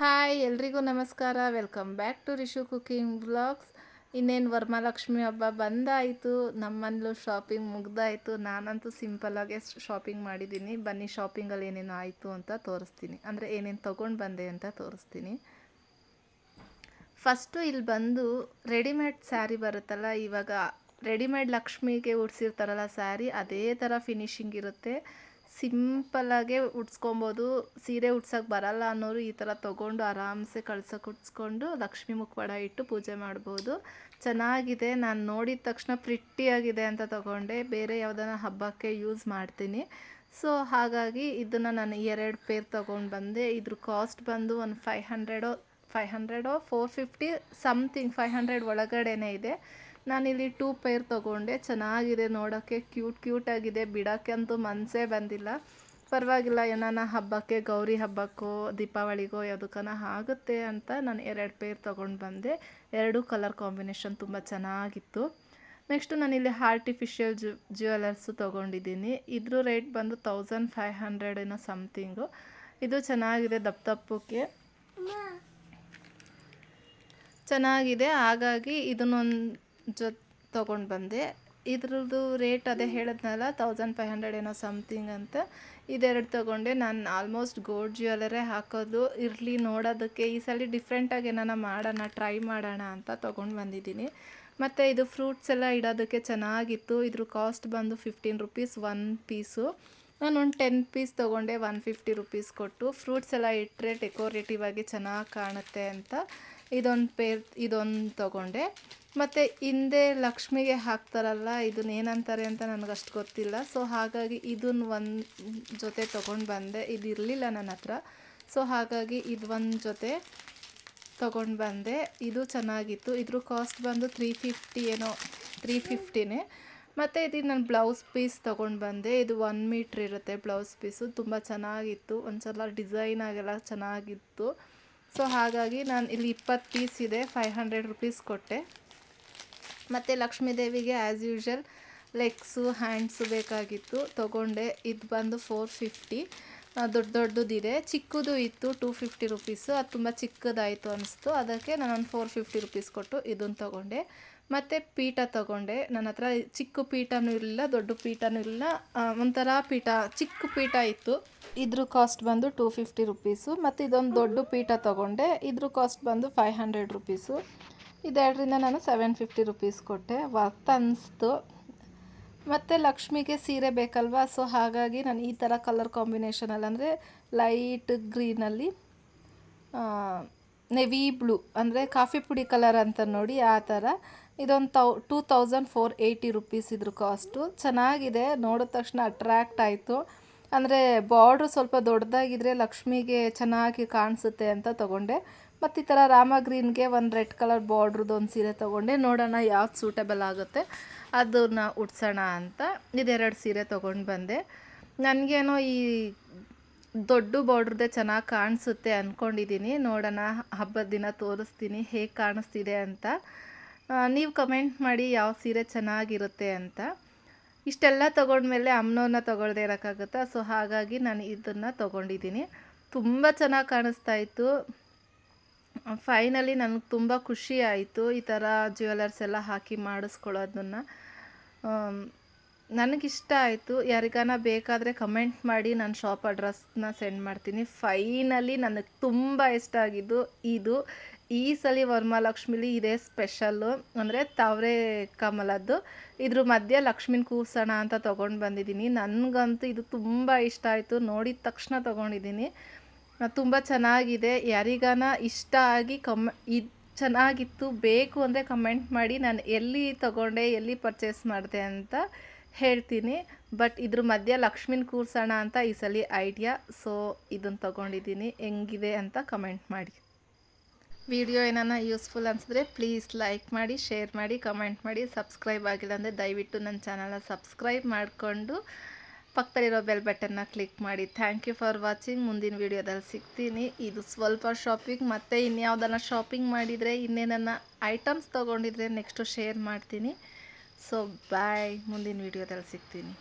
Hi, ಎಲ್ರಿಗೂ ನಮಸ್ಕಾರ. Welcome back to Rishu cooking blogs ಇನ್ನೇನು ವರ್ಮಾಲಕ್ಷ್ಮಿ ಹಬ್ಬ ಬಂದಾಯಿತು, ನಮ್ಮಲ್ಲೂ ಶಾಪಿಂಗ್ ಮುಗ್ದಾಯಿತು. ನಾನಂತೂ ಸಿಂಪಲ್ಲಾಗೆ ಶಾಪಿಂಗ್ ಮಾಡಿದ್ದೀನಿ ಬನ್ನಿ ಶಾಪಿಂಗಲ್ಲಿ ಏನೇನು ಆಯಿತು ಅಂತ ತೋರಿಸ್ತೀನಿ. ಅಂದರೆ ಏನೇನು ತೊಗೊಂಡು ಬಂದೆ ಅಂತ ತೋರಿಸ್ತೀನಿ. ಫಸ್ಟು ಇಲ್ಲಿ ಬಂದು ರೆಡಿಮೇಡ್ ಸ್ಯಾರಿ ಬರುತ್ತಲ್ಲ, ಇವಾಗ ರೆಡಿಮೇಡ್ ಲಕ್ಷ್ಮಿಗೆ ಉಡ್ಸಿರ್ತಾರಲ್ಲ ಸ್ಯಾರಿ ಅದೇ ಥರ ಫಿನಿಶಿಂಗ್ ಇರುತ್ತೆ. ಸಿಂಪಲ್ಲಾಗೆ ಉಡ್ಸ್ಕೊಬೋದು ಸೀರೆ ಉಡ್ಸೋಕ್ಕೆ ಬರಲ್ಲ ಅನ್ನೋರು ಈ ಥರ ತೊಗೊಂಡು ಆರಾಮ್ಸೆ ಕಳ್ಸೋಕೆ ಉಡ್ಸ್ಕೊಂಡು ಲಕ್ಷ್ಮಿ ಮುಖವಾಡ ಇಟ್ಟು ಪೂಜೆ ಮಾಡ್ಬೋದು. ಚೆನ್ನಾಗಿದೆ. ನಾನು ನೋಡಿದ ತಕ್ಷಣ ಪ್ರಿಟ್ಟಿಯಾಗಿದೆ ಅಂತ ತೊಗೊಂಡೆ. ಬೇರೆ ಯಾವುದನ್ನ ಹಬ್ಬಕ್ಕೆ ಯೂಸ್ ಮಾಡ್ತೀನಿ. ಸೊ, ಹಾಗಾಗಿ ಇದನ್ನು ನಾನು ಎರಡು ಪೇರ್ ತೊಗೊಂಡು ಬಂದೆ. ಇದ್ರ ಕಾಸ್ಟ್ ಬಂದು ಒಂದು ಫೈವ್ ಹಂಡ್ರೆಡೋ five ಹಂಡ್ರೆಡೋ, four fifty, something five hundred ಒಳಗಡೆನೇ ಇದೆ. ನಾನಿಲ್ಲಿ ಟೂ ಪೇರ್ ತೊಗೊಂಡೆ. ಚೆನ್ನಾಗಿದೆ ನೋಡೋಕ್ಕೆ ಕ್ಯೂಟ್ ಕ್ಯೂಟಾಗಿದೆ ಬಿಡೋಕ್ಕೆ ಅಂತೂ ಮನಸ್ಸೇ ಬಂದಿಲ್ಲ. ಪರವಾಗಿಲ್ಲ ಏನಾನ ಹಬ್ಬಕ್ಕೆ ಗೌರಿ ಹಬ್ಬಕ್ಕೋ ದೀಪಾವಳಿಗೋ ಯಾವುದಕ್ಕನ ಆಗುತ್ತೆ ಅಂತ ನಾನು ಎರಡು ಪೇರ್ ತೊಗೊಂಡು ಬಂದೆ. ಎರಡೂ ಕಲರ್ ಕಾಂಬಿನೇಷನ್ ತುಂಬ ಚೆನ್ನಾಗಿತ್ತು. ನೆಕ್ಸ್ಟು ನಾನಿಲ್ಲಿ ಆರ್ಟಿಫಿಷಿಯಲ್ ಜು ಜ್ಯುವೆಲರ್ಸು ತೊಗೊಂಡಿದ್ದೀನಿ. ಇದ್ರ ರೇಟ್ ಬಂದು ತೌಸಂಡ್ ಫೈವ್ ಹಂಡ್ರೆಡ್ ಏನೋ ಸಮಥಿಂಗು. ಇದು ಚೆನ್ನಾಗಿದೆ ದಪ್ಪ ದಪ್ಪಕ್ಕೆ. ಚೆನ್ನಾಗಿದೆ. ಹಾಗಾಗಿ ಇದನ್ನೊಂದು ಜೊತೆ ತೊಗೊಂಡು ಬಂದೆ. ಇದ್ರದ್ದು ರೇಟ್ ಅದೇ ಹೇಳಿದ್ನಲ್ಲ ತೌಸಂಡ್ ಫೈವ್ ಹಂಡ್ರೆಡ್ ಏನೋ ಸಮಥಿಂಗ್ ಅಂತ. ಇದೆರಡು ತೊಗೊಂಡೆ. ನಾನು ಆಲ್ಮೋಸ್ಟ್ ಗೋಲ್ಡ್ ಜ್ಯುವೆಲರೇ ಹಾಕೋದು. ಇರಲಿ ನೋಡೋದಕ್ಕೆ ಈ ಸಲ ಡಿಫ್ರೆಂಟಾಗಿ ಏನಾನ ಮಾಡೋಣ ಟ್ರೈ ಮಾಡೋಣ ಅಂತ ತೊಗೊಂಡು ಬಂದಿದ್ದೀನಿ. ಮತ್ತು ಇದು ಫ್ರೂಟ್ಸ್ ಎಲ್ಲ ಇಡೋದಕ್ಕೆ ಚೆನ್ನಾಗಿತ್ತು. ಇದ್ರ ಕಾಸ್ಟ್ ಬಂದು ಫಿಫ್ಟೀನ್ ರುಪೀಸ್ ಒನ್ ಪೀಸು ನಾನು ಒಂದು ಟೆನ್ ಪೀಸ್ ತೊಗೊಂಡೆ ಒನ್ ಫಿಫ್ಟಿ ರುಪೀಸ್ ಕೊಟ್ಟು. ಫ್ರೂಟ್ಸ್ ಎಲ್ಲ ಇಟ್ಟರೆ ಡೆಕೋರೇಟಿವ್ ಆಗಿ ಚೆನ್ನಾಗಿ ಕಾಣುತ್ತೆ ಅಂತ ಇದೊಂದು ಪೇರ್ ಇದೊಂದು ತೊಗೊಂಡೆ. ಮತ್ತು ಹಿಂದೆ ಲಕ್ಷ್ಮಿಗೆ ಹಾಕ್ತಾರಲ್ಲ ಇದನ್ನ ಏನಂತಾರೆ ಅಂತ ನನಗೆ ಅಷ್ಟು ಗೊತ್ತಿಲ್ಲ. ಸೊ ಹಾಗಾಗಿ ಇದನ್ನ ಒಂದು ಜೊತೆ ತೊಗೊಂಡು ಬಂದೆ. ಇದು ಇರಲಿಲ್ಲ ನನ್ನ ಹತ್ರ. ಸೊ ಹಾಗಾಗಿ ಇದು ಒಂದು ಜೊತೆ ತೊಗೊಂಡು ಬಂದೆ. ಇದು ಚೆನ್ನಾಗಿತ್ತು. ಇದ್ರ ಕಾಸ್ಟ್ ಬಂದು ತ್ರೀ ಫಿಫ್ಟಿ ಏನೋ ತ್ರೀ ಫಿಫ್ಟಿನೇ ಮತ್ತು ಇದು ನಾನು ಬ್ಲೌಸ್ ಪೀಸ್ ತೊಗೊಂಡು ಬಂದೆ. ಇದು ಒನ್ ಮೀಟ್ರ್ ಇರುತ್ತೆ ಬ್ಲೌಸ್ ಪೀಸು. ತುಂಬ ಚೆನ್ನಾಗಿತ್ತು. ಒಂದ್ಸಲ ಡಿಸೈನ್ ಆಗೆಲ್ಲ ಚೆನ್ನಾಗಿತ್ತು. ಸೊ ಹಾಗಾಗಿ ನಾನು ಇಲ್ಲಿ ಇಪ್ಪತ್ತು ಪೀಸ್ ಇದೆ. ಫೈವ್ ಹಂಡ್ರೆಡ್ ರುಪೀಸ್ ಕೊಟ್ಟೆ. ಮತ್ತು ಲಕ್ಷ್ಮೀ ದೇವಿಗೆ ಆ್ಯಸ್ ಯೂಶಲ್ ಲೆಗ್ಸು ಹ್ಯಾಂಡ್ಸು ಬೇಕಾಗಿತ್ತು. ತೊಗೊಂಡೆ. ಇದು ಬಂದು ಫೋರ್ ಫಿಫ್ಟಿ ದೊಡ್ಡ ದೊಡ್ಡದಿದೆ. ಚಿಕ್ಕದು ಇತ್ತು ಟೂ ಫಿಫ್ಟಿ ರುಪೀಸು. ಅದು ತುಂಬ ಚಿಕ್ಕದಾಯಿತು ಅನಿಸ್ತು. ಅದಕ್ಕೆ ನಾನೊಂದು ಫೋರ್ ಫಿಫ್ಟಿ ರುಪೀಸ್ ಕೊಟ್ಟು ಇದನ್ನು ತೊಗೊಂಡೆ. ಮತ್ತು ಪೀಠ ತೊಗೊಂಡೆ. ನನ್ನ ಹತ್ರ ಚಿಕ್ಕ ಪೀಠನೂ ಇರಲಿಲ್ಲ, ದೊಡ್ಡ ಪೀಠನೂ ಇರಲಿಲ್ಲ. ಒಂಥರ ಪೀಠ, ಚಿಕ್ಕ ಪೀಠ ಇತ್ತು. ಇದ್ರ ಕಾಸ್ಟ್ ಬಂದು ಟೂ ಫಿಫ್ಟಿ ರುಪೀಸು. ಮತ್ತು ಇದೊಂದು ದೊಡ್ಡ ಪೀಠ ತೊಗೊಂಡೆ. ಇದ್ರ ಕಾಸ್ಟ್ ಬಂದು ಫೈವ್ ಹಂಡ್ರೆಡ್ ರುಪೀಸು. ಇದೆರಡರಿಂದ ನಾನು ಸೆವೆನ್ ಫಿಫ್ಟಿ ರುಪೀಸ್ ಕೊಟ್ಟೆ. ವರ್ತ್ ಅನ್ನಿಸ್ತು ಮತ್ತು ಲಕ್ಷ್ಮಿಗೆ ಸೀರೆ ಬೇಕಲ್ವಾ? ಸೊ ಹಾಗಾಗಿ ನಾನು ಈ ಥರ ಕಲರ್ ಕಾಂಬಿನೇಷನಲ್ಲಿ ಅಂದರೆ ಲೈಟ್ ಗ್ರೀನಲ್ಲಿ ನೆವಿ ಬ್ಲೂ ಅಂದರೆ ಕಾಫಿ ಪುಡಿ ಕಲರ್ ಅಂತ ನೋಡಿ ಆ ಥರ ಇದೊಂದು thou two thousand four eighty rupees ಇದ್ರ ಕಾಸ್ಟು ಚೆನ್ನಾಗಿದೆ, ನೋಡಿದ ತಕ್ಷಣ ಅಟ್ರ್ಯಾಕ್ಟ್ ಆಯಿತು. ಅಂದರೆ ಬಾರ್ಡ್ರು ಸ್ವಲ್ಪ ದೊಡ್ಡದಾಗಿದ್ದರೆ ಲಕ್ಷ್ಮಿಗೆ ಚೆನ್ನಾಗಿ ಕಾಣಿಸುತ್ತೆ ಅಂತ ತೊಗೊಂಡೆ. ಮತ್ತು ಈ ಥರ ರಾಮ ಗ್ರೀನ್ಗೆ ಒಂದು ರೆಡ್ ಕಲರ್ ಬಾರ್ಡ್ರದ್ದು ಒಂದು ಸೀರೆ ತೊಗೊಂಡೆ. ನೋಡೋಣ ಯಾವ್ದು ಸೂಟೇಬಲ್ ಆಗುತ್ತೆ. ಅದನ್ನ ಉಡ್ಸೋಣ ಅಂತ ಇದೆರಡು ಸೀರೆ ತೊಗೊಂಡು ಬಂದೆ. ನನಗೇನೋ ಈ ದೊಡ್ಡ ಬಾರ್ಡ್ರದ್ದೆ ಚೆನ್ನಾಗಿ ಕಾಣಿಸುತ್ತೆ ಅಂದ್ಕೊಂಡಿದ್ದೀನಿ ನೋಡೋಣ, ಹಬ್ಬದ ದಿನ ತೋರಿಸ್ತೀನಿ ಹೇಗೆ ಕಾಣಿಸ್ತಿದೆ ಅಂತ. ನೀವು ಕಮೆಂಟ್ ಮಾಡಿ ಯಾವ ಸೀರೆ ಚೆನ್ನಾಗಿರುತ್ತೆ ಅಂತ. ಇಷ್ಟೆಲ್ಲ ತೊಗೊಂಡ್ಮೇಲೆ ಅಮ್ಮನವ್ರನ್ನ ತೊಗೊಳ್ದೆ ಇರೋಕ್ಕಾಗುತ್ತಾ? ಸೊ ಹಾಗಾಗಿ ನಾನು ಇದನ್ನು ತೊಗೊಂಡಿದ್ದೀನಿ ತುಂಬ ಚೆನ್ನಾಗಿ ಕಾಣಿಸ್ತಾ ಇತ್ತು. ಫೈನಲಿ ನನಗೆ ತುಂಬ ಖುಷಿ ಆಯಿತು ಈ ಥರ ಜ್ಯುವೆಲರ್ಸ್ ಎಲ್ಲ ಹಾಕಿ ಮಾಡಿಸ್ಕೊಳ್ಳೋದನ್ನು. ನನಗಿಷ್ಟ ಆಯಿತು. ಯಾರಿಗಾನ ಬೇಕಾದರೆ ಕಮೆಂಟ್ ಮಾಡಿ ನಾನು ಶಾಪ್ ಅಡ್ರೆಸ್ನ ಸೆಂಡ್ ಮಾಡ್ತೀನಿ. ಫೈನಲಿ ನನಗೆ ತುಂಬ ಇಷ್ಟ ಆಗಿದ್ದು ಇದು. ಈ ಸಲ ವರ್ಮಾಲಕ್ಷ್ಮಿಲಿ ಇದೇ ಸ್ಪೆಷಲ್ಲು. ಅಂದರೆ ತಾವರೆ ಕಮಲದ್ದು. ಇದ್ರ ಮಧ್ಯೆ ಲಕ್ಷ್ಮಿನ ಕೂಸಣ ಅಂತ ತೊಗೊಂಡು ಬಂದಿದ್ದೀನಿ. ನನಗಂತೂ ಇದು ತುಂಬ ಇಷ್ಟ ಆಯಿತು. ನೋಡಿದ ತಕ್ಷಣ ತೊಗೊಂಡಿದ್ದೀನಿ. ತುಂಬ ಚೆನ್ನಾಗಿದೆ. ಯಾರಿಗಾನ ಇಷ್ಟ ಆಗಿ ಕಮ್, ಇದು ಚೆನ್ನಾಗಿತ್ತು ಬೇಕು ಅಂದರೆ ಕಮೆಂಟ್ ಮಾಡಿ. ನಾನು ಎಲ್ಲಿ ತಗೊಂಡೆ, ಎಲ್ಲಿ ಪರ್ಚೇಸ್ ಮಾಡಿದೆ ಅಂತ ಹೇಳ್ತೀನಿ. ಬಟ್ ಇದ್ರ ಮಧ್ಯೆ ಲಕ್ಷ್ಮಿನ ಕೂರ್ಸೋಣ ಅಂತ ಈ ಸಲ ಐಡಿಯಾ. ಸೊ ಇದನ್ನು ತೊಗೊಂಡಿದ್ದೀನಿ. ಹೆಂಗಿದೆ ಅಂತ ಕಮೆಂಟ್ ಮಾಡಿ. ವಿಡಿಯೋ ಏನಾನ ಯೂಸ್ಫುಲ್ ಅನಿಸಿದ್ರೆ ಪ್ಲೀಸ್ ಲೈಕ್ ಮಾಡಿ, ಶೇರ್ ಮಾಡಿ, ಕಮೆಂಟ್ ಮಾಡಿ. ಸಬ್ಸ್ಕ್ರೈಬ್ ಆಗಿಲ್ಲ ಅಂದರೆ ದಯವಿಟ್ಟು ನನ್ನ ಚಾನಲ್ನ ಸಬ್ಸ್ಕ್ರೈಬ್ ಮಾಡಿಕೊಂಡು ಪಕ್ಕದಲ್ಲಿರೋ ಬೆಲ್ ಬಟನ್ನ ಕ್ಲಿಕ್ ಮಾಡಿ. ಥ್ಯಾಂಕ್ ಯು ಫಾರ್ ವಾಚಿಂಗ್ ಮುಂದಿನ ವೀಡಿಯೋದಲ್ಲಿ ಸಿಗ್ತೀನಿ. ಇದು ಸ್ವಲ್ಪ ಶಾಪಿಂಗ್ ಮತ್ತು ಇನ್ಯಾವುದನ್ನು ಶಾಪಿಂಗ್ ಮಾಡಿದರೆ, ಇನ್ನೇನನ್ನ ಐಟಮ್ಸ್ ತೊಗೊಂಡಿದ್ರೆ ನೆಕ್ಸ್ಟು ಶೇರ್ ಮಾಡ್ತೀನಿ. ಸೊ ಬಾಯ್ ಮುಂದಿನ ವೀಡಿಯೋದಲ್ಲಿ ಸಿಗ್ತೀನಿ.